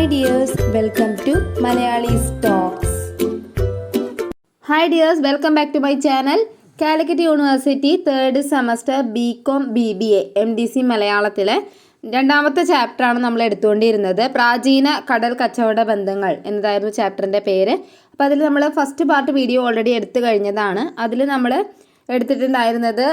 Hi dears welcome to Malayali stocks hi dears welcome back to my channel Calicut university third semester B com B B A M D C മലയാളത്തിലെ രണ്ടാമത്തെ ചാപ്റ്ററാണ് നമ്മൾ എടുത്തുകൊണ്ടിരുന്നത്. പ്രാചീന കടൽ കച്ചവട ബന്ധങ്ങൾ എന്നതായിരുന്നു ചാപ്റ്ററിന്റെ പേര്. അപ്പോൾ അതിൽ നമ്മൾ ഫസ്റ്റ് പാർട്ട് വീഡിയോ ഓൾറെഡി എടുത്തു കഴിഞ്ഞതാണ്. അതിൽ നമ്മൾ എടുത്തിട്ടുണ്ടായിരുന്നത്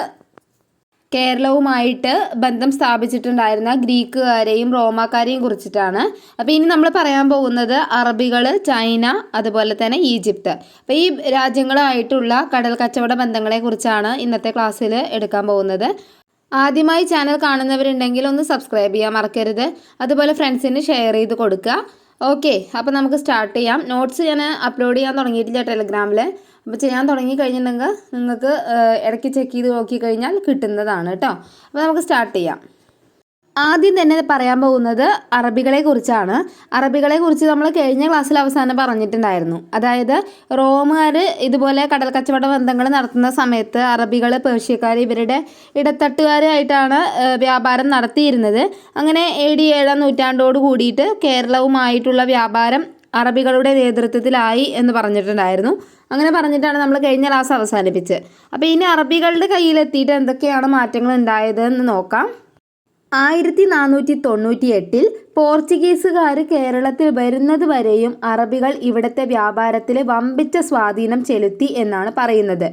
കേരളവുമായിട്ട് ബന്ധം സ്ഥാപിച്ചിട്ടുണ്ടായിരുന്ന ഗ്രീക്കുകാരെയും റോമാക്കാരെയും കുറിച്ചിട്ടാണ്. അപ്പോൾ ഇനി നമ്മൾ പറയാൻ പോകുന്നത് അറബികൾ ചൈന അതുപോലെ തന്നെ ഈജിപ്ത്. അപ്പോൾ ഈ രാജ്യങ്ങളായിട്ടുള്ള കടൽ കച്ചവട ബന്ധങ്ങളെക്കുറിച്ചാണ് ഇന്നത്തെ ക്ലാസ്സിൽ എടുക്കാൻ പോകുന്നത്. ആദ്യമായി ചാനൽ കാണുന്നവരുണ്ടെങ്കിൽ ഒന്ന് സബ്സ്ക്രൈബ് ചെയ്യാൻ മറക്കരുത്. അതുപോലെ ഫ്രണ്ട്സിന് ഷെയർ ചെയ്ത് കൊടുക്കുക. ഓക്കെ അപ്പോൾ നമുക്ക് സ്റ്റാർട്ട് ചെയ്യാം. നോട്ട്സ് ഞാൻ അപ്ലോഡ് ചെയ്യാൻ തുടങ്ങിയിട്ടില്ല ടെലഗ്രാമിൽ അപ്പോൾ ചെയ്യാൻ തുടങ്ങി കഴിഞ്ഞിട്ടുണ്ടെങ്കിൽ നിങ്ങൾക്ക് ഇടയ്ക്ക് ചെക്ക് ചെയ്ത് നോക്കി കഴിഞ്ഞാൽ കിട്ടുന്നതാണ് കേട്ടോ. അപ്പോൾ നമുക്ക് സ്റ്റാർട്ട് ചെയ്യാം. ആദ്യം തന്നെ പറയാൻ പോകുന്നത് അറബികളെ കുറിച്ചാണ്. അറബികളെ കുറിച്ച് നമ്മൾ കഴിഞ്ഞ ക്ലാസ്സിൽ അവസാനം പറഞ്ഞിട്ടുണ്ടായിരുന്നു. അതായത് റോമുകാർ ഇതുപോലെ കടൽ കച്ചവട ബന്ധങ്ങൾ നടത്തുന്ന സമയത്ത് അറബികൾ പേർഷ്യക്കാർ ഇവരുടെ ഇടത്തട്ടുകാരായിട്ടാണ് വ്യാപാരം നടത്തിയിരുന്നത്. അങ്ങനെ എ ഡി ഏഴാം നൂറ്റാണ്ടോട് കൂടിയിട്ട് കേരളവുമായിട്ടുള്ള വ്യാപാരം അറബികളുടെ നേതൃത്വത്തിലായി എന്ന് പറഞ്ഞിട്ടുണ്ടായിരുന്നു. അങ്ങനെ പറഞ്ഞിട്ടാണ് നമ്മൾ കഴിഞ്ഞ ക്ലാസ് അവസാനിപ്പിച്ചത്. അപ്പോൾ ഇനി അറബികളുടെ കയ്യിലെത്തിയിട്ട് എന്തൊക്കെയാണ് മാറ്റങ്ങൾ ഉണ്ടായതെന്ന് നോക്കാം. ആയിരത്തി നാനൂറ്റി തൊണ്ണൂറ്റി എട്ടിൽ പോർച്ചുഗീസുകാർ കേരളത്തിൽ വരുന്നത് വരെയും അറബികൾ ഇവിടുത്തെ വ്യാപാരത്തിൽ വമ്പിച്ച സ്വാധീനം ചെലുത്തി എന്നാണ് പറയുന്നത്.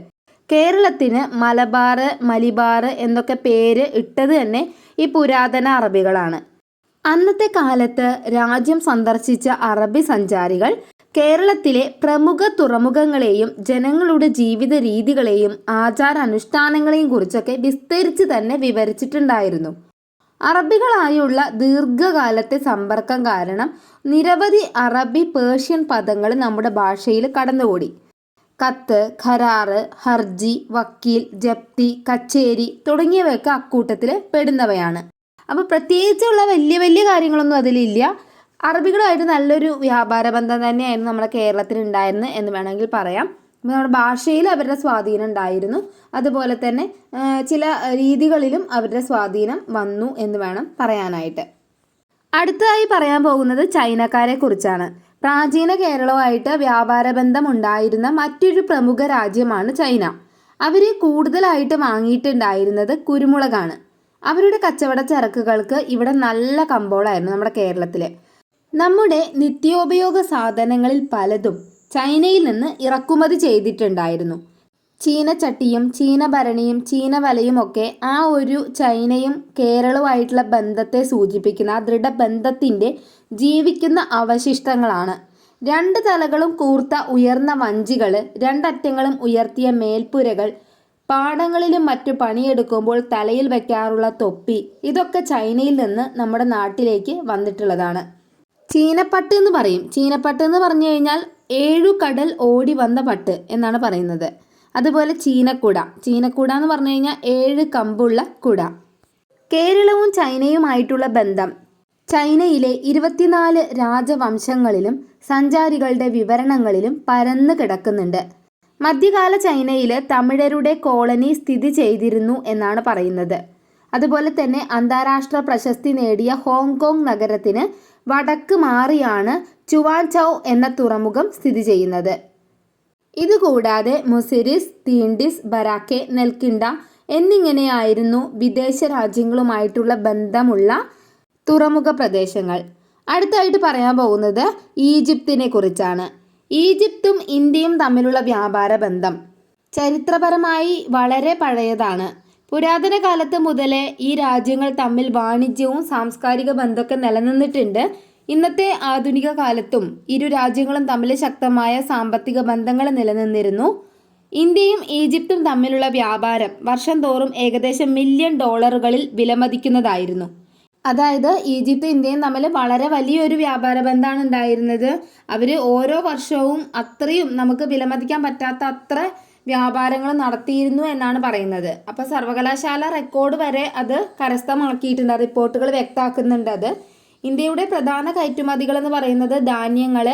കേരളത്തിന് മലബാർ മലിബാർ എന്നൊക്കെ പേര് ഇട്ടത് തന്നെ ഈ പുരാതന അറബികളാണ്. അന്നത്തെ കാലത്ത് രാജ്യം സന്ദർശിച്ച അറബി സഞ്ചാരികൾ കേരളത്തിലെ പ്രമുഖ തുറമുഖങ്ങളെയും ജനങ്ങളുടെ ജീവിത രീതികളെയും ആചാരാനുഷ്ഠാനങ്ങളെയും കുറിച്ചൊക്കെ വിസ്തരിച്ച് തന്നെ വിവരിച്ചിട്ടുണ്ടായിരുന്നു. അറബികളായുള്ള ദീർഘകാലത്തെ സമ്പർക്കം കാരണം നിരവധി അറബി പേർഷ്യൻ പദങ്ങൾ നമ്മുടെ ഭാഷയിൽ കടന്നുകൂടി. കത്ത് ഖരാറ് ഹർജി വക്കീൽ ജപ്തി കച്ചേരി തുടങ്ങിയവയൊക്കെ അക്കൂട്ടത്തിൽ പെടുന്നവയാണ്. അപ്പോൾ പ്രത്യേകിച്ചുള്ള വലിയ വലിയ കാര്യങ്ങളൊന്നും അതിലില്ല. അറബികളുമായിട്ട് നല്ലൊരു വ്യാപാര ബന്ധം തന്നെയായിരുന്നു നമ്മുടെ കേരളത്തിൽ ഉണ്ടായിരുന്നത് എന്ന് വേണമെങ്കിൽ പറയാം. നമ്മുടെ ഭാഷയിൽ അവരുടെ സ്വാധീനം ഉണ്ടായിരുന്നു. അതുപോലെ തന്നെ ചില രീതികളിലും അവരുടെ സ്വാധീനം വന്നു എന്ന് വേണം പറയാനായിട്ട്. അടുത്തതായി പറയാൻ പോകുന്നത് ചൈനക്കാരെ കുറിച്ചാണ്. പ്രാചീന കേരളവുമായിട്ട് വ്യാപാര ബന്ധം ഉണ്ടായിരുന്ന മറ്റൊരു പ്രമുഖ രാജ്യമാണ് ചൈന. അവർ കൂടുതലായിട്ട് വാങ്ങിയിട്ടുണ്ടായിരുന്നത് കുരുമുളകാണ്. അവരുടെ കച്ചവട ചരക്കുകൾക്ക് ഇവിടെ നല്ല കമ്പോളായിരുന്നു നമ്മുടെ കേരളത്തിലെ. നമ്മുടെ നിത്യോപയോഗ സാധനങ്ങളിൽ പലതും ചൈനയിൽ നിന്ന് ഇറക്കുമതി ചെയ്തിട്ടുണ്ടായിരുന്നു. ചീനച്ചട്ടിയും ചീനഭരണിയും ചീനവലയും ഒക്കെ ആ ഒരു ചൈനയും കേരളവുമായിട്ടുള്ള ബന്ധത്തെ സൂചിപ്പിക്കുന്ന ആ ദൃഢബന്ധത്തിന്റെ ജീവിക്കുന്ന അവശിഷ്ടങ്ങളാണ്. രണ്ട് തലകളും കൂർത്ത ഉയർന്ന വഞ്ചികൾ രണ്ടറ്റങ്ങളും ഉയർത്തിയ മേൽപ്പുരകൾ പാടങ്ങളിലും മറ്റു പണിയെടുക്കുമ്പോൾ തലയിൽ വയ്ക്കാറുള്ള തൊപ്പി ഇതൊക്കെ ചൈനയിൽ നിന്ന് നമ്മുടെ നാട്ടിലേക്ക് വന്നിട്ടുള്ളതാണ്. ചീനപ്പട്ട് എന്ന് പറയും. ചീനപ്പട്ട് എന്ന് പറഞ്ഞു കഴിഞ്ഞാൽ ഏഴു കടൽ ഓടി വന്ന പട്ട് എന്നാണ് പറയുന്നത്. അതുപോലെ ചീനക്കുട. ചീനക്കുട എന്ന് പറഞ്ഞു കഴിഞ്ഞാൽ ഏഴ് കമ്പുള്ള കുട. കേരളവും ചൈനയുമായിട്ടുള്ള ബന്ധം. ചൈനയിലെ ഇരുപത്തിനാല് രാജവംശങ്ങളിലും സഞ്ചാരികളുടെ വിവരണങ്ങളിലും പരന്നു കിടക്കുന്നുണ്ട്. മധ്യകാല ചൈനയിൽ തമിഴരുടെ കോളനി സ്ഥിതി ചെയ്തിരുന്നു എന്നാണ് പറയുന്നത്. അതുപോലെ തന്നെ അന്താരാഷ്ട്ര പ്രശസ്തി നേടിയ ഹോങ്കോങ് നഗരത്തിന് വടക്ക് മാറിയാണ് ചുവാൻചൌ എന്ന തുറമുഖം സ്ഥിതി ചെയ്യുന്നത്. ഇതുകൂടാതെ മുസിരിസ് തീണ്ടിസ് ബരാക്കെ നെൽക്കിണ്ട എന്നിങ്ങനെയായിരുന്നു വിദേശ രാജ്യങ്ങളുമായിട്ടുള്ള ബന്ധമുള്ള തുറമുഖ പ്രദേശങ്ങൾ. അടുത്തായിട്ട് പറയാൻ പോകുന്നത് ഈജിപ്തിനെ കുറിച്ചാണ്. ഈജിപ്തും ഇന്ത്യയും തമ്മിലുള്ള വ്യാപാര ബന്ധം ചരിത്രപരമായി വളരെ പഴയതാണ്. പുരാതന കാലത്ത് മുതലേ ഈ രാജ്യങ്ങൾ തമ്മിൽ വാണിജ്യവും സാംസ്കാരിക ബന്ധമൊക്കെ നിലനിന്നിട്ടുണ്ട്. ഇന്നത്തെ ആധുനിക കാലത്തും ഇരു രാജ്യങ്ങളും തമ്മിൽ ശക്തമായ സാമ്പത്തിക ബന്ധങ്ങൾ നിലനിന്നിരുന്നു. ഇന്ത്യയും ഈജിപ്തും തമ്മിലുള്ള വ്യാപാരം വർഷം തോറും ഏകദേശം മില്യൺ ഡോളറുകളിൽ വിലമതിക്കുന്നതായിരുന്നു. അതായത് ഈജിപ്തും ഇന്ത്യയും തമ്മിൽ വളരെ വലിയൊരു വ്യാപാര ബന്ധമാണ് ഉണ്ടായിരുന്നത്. അവർ ഓരോ വർഷവും അത്രയും നമുക്ക് വിലമതിക്കാൻ പറ്റാത്ത അത്ര വ്യാപാരങ്ങൾ നടത്തിയിരുന്നു എന്നാണ് പറയുന്നത്. അപ്പോൾ സർവകലാശാല റെക്കോർഡ് വരെ അത് കരസ്ഥമാക്കിയിട്ടുണ്ട് റിപ്പോർട്ടുകൾ വ്യക്തമാക്കുന്നുണ്ട് അത്. ഇന്ത്യയുടെ പ്രധാന കയറ്റുമതികൾ എന്ന് പറയുന്നത് ധാന്യങ്ങൾ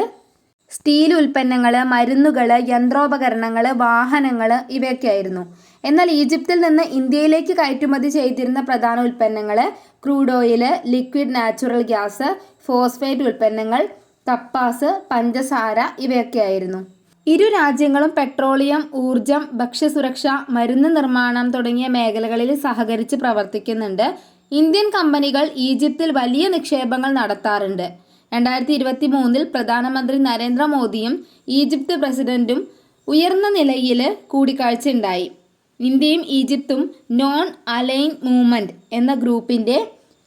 സ്റ്റീൽ ഉൽപ്പന്നങ്ങൾ മരുന്നുകൾ യന്ത്രോപകരണങ്ങൾ വാഹനങ്ങൾ ഇവയൊക്കെയായിരുന്നു. എന്നാൽ ഈജിപ്തിൽ നിന്ന് ഇന്ത്യയിലേക്ക് കയറ്റുമതി ചെയ്തിരുന്ന പ്രധാന ഉൽപ്പന്നങ്ങൾ crude oil liquid natural gas phosphate ഉൽപ്പന്നങ്ങൾ കപ്പാസ് പഞ്ചസാര ഇവയൊക്കെയായിരുന്നു. ഇരു രാജ്യങ്ങളും പെട്രോളിയം ഊർജം ഭക്ഷ്യസുരക്ഷ മരുന്ന് നിർമ്മാണം തുടങ്ങിയ മേഖലകളിൽ സഹകരിച്ച് പ്രവർത്തിക്കുന്നുണ്ട്. ഇന്ത്യൻ കമ്പനികൾ ഈജിപ്തിൽ വലിയ നിക്ഷേപങ്ങൾ നടത്താറുണ്ട്. രണ്ടായിരത്തി ഇരുപത്തി മൂന്നിൽ പ്രധാനമന്ത്രി നരേന്ദ്രമോദിയും ഈജിപ്ത് പ്രസിഡന്റും ഉയർന്ന നിലയിൽ കൂടിക്കാഴ്ച ഉണ്ടായി ഇന്ത്യയും ഈജിപ്തും നോൺ അലൈൻ മൂവ്മെന്റ് എന്ന ഗ്രൂപ്പിന്റെ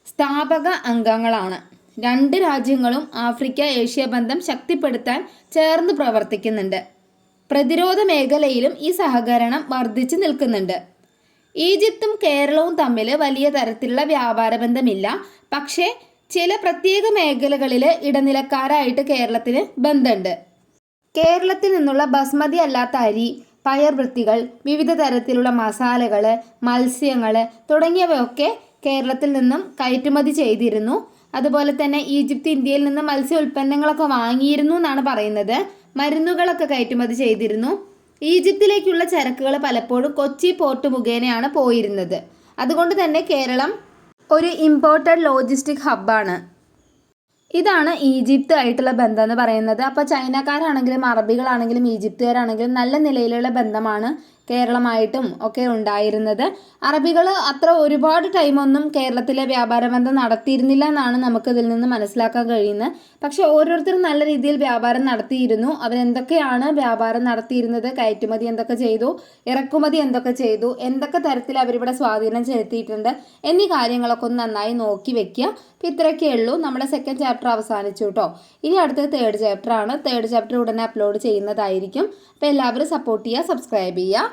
സ്ഥാപക അംഗങ്ങളാണ്. രണ്ട് രാജ്യങ്ങളും ആഫ്രിക്ക ഏഷ്യ ബന്ധം ശക്തിപ്പെടുത്താൻ ചേർന്ന് പ്രവർത്തിക്കുന്നുണ്ട്. പ്രതിരോധ മേഖലയിലും ഈ സഹകരണം വർദ്ധിച്ചു നിൽക്കുന്നുണ്ട്. ഈജിപ്തും കേരളവും തമ്മിൽ വലിയ തരത്തിലുള്ള വ്യാപാര ബന്ധമില്ല പക്ഷേ ചില പ്രത്യേക മേഖലകളിൽ ഇടനിലക്കാരായിട്ട് കേരളത്തിന് ബന്ധമുണ്ട് കേരളത്തിൽ നിന്നുള്ള ബസ്മതി അല്ലാത്ത അരി പയർവൃത്തികൾ വിവിധ തരത്തിലുള്ള മസാലകൾ മത്സ്യങ്ങൾ തുടങ്ങിയവയൊക്കെ കേരളത്തിൽ നിന്നും കയറ്റുമതി ചെയ്തിരുന്നു. അതുപോലെ തന്നെ ഈജിപ്ത് ഇന്ത്യയിൽ നിന്ന് മത്സ്യ ഉൽപ്പന്നങ്ങളൊക്കെ വാങ്ങിയിരുന്നു എന്നാണ് പറയുന്നത്. മരുന്നുകളൊക്കെ കയറ്റുമതി ചെയ്തിരുന്നു. ഈജിപ്തിലേക്കുള്ള ചരക്കുകൾ പലപ്പോഴും കൊച്ചി പോർട്ട് മുഖേനയാണ് പോയിരുന്നത്. അതുകൊണ്ട് തന്നെ കേരളം ഒരു ഇമ്പോർട്ടന്റ് ലോജിസ്റ്റിക് ഹബ്ബാണ് ഇതാണ് ഈജിപ്ത് ആയിട്ടുള്ള ബന്ധം എന്ന് പറയുന്നത്. അപ്പോൾ ചൈനക്കാരാണെങ്കിലും അറബികളാണെങ്കിലും ഈജിപ്തുകാരാണെങ്കിലും നല്ല നിലയിലുള്ള ബന്ധമാണ് കേരളമായിട്ടും ഒക്കെ ഉണ്ടായിരുന്നത്. അറബികൾ അത്ര ഒരുപാട് ടൈമൊന്നും കേരളത്തിലെ വ്യാപാര ബന്ധം നടത്തിയിരുന്നില്ല എന്നാണ് നമുക്ക് ഇതിൽ നിന്ന് മനസ്സിലാക്കാൻ കഴിയുന്നത്. പക്ഷേ ഓരോരുത്തരും നല്ല രീതിയിൽ വ്യാപാരം നടത്തിയിരുന്നു. അവരെന്തൊക്കെയാണ് വ്യാപാരം നടത്തിയിരുന്നത്? കയറ്റുമതി എന്തൊക്കെ ചെയ്തു? ഇറക്കുമതി എന്തൊക്കെ ചെയ്തു? എന്തൊക്കെ തരത്തിൽ അവരിവിടെ സ്വാധീനം ചെലുത്തിയിട്ടുണ്ട്? എന്നീ കാര്യങ്ങളൊക്കെ ഒന്ന് നന്നായി നോക്കി വെക്കുക. അപ്പം ഇത്രയൊക്കെ ഉള്ളൂ. നമ്മുടെ സെക്കൻഡ് ചാപ്റ്റർ അവസാനിച്ചു കേട്ടോ. ഇനി അടുത്ത തേർഡ് ചാപ്റ്റർ ആണ്. തേർഡ് ചാപ്റ്റർ ഉടനെ അപ്ലോഡ് ചെയ്യുന്നതായിരിക്കും. അപ്പോൾ എല്ലാവരും സപ്പോർട്ട് ചെയ്യുക സബ്സ്ക്രൈബ് ചെയ്യുക.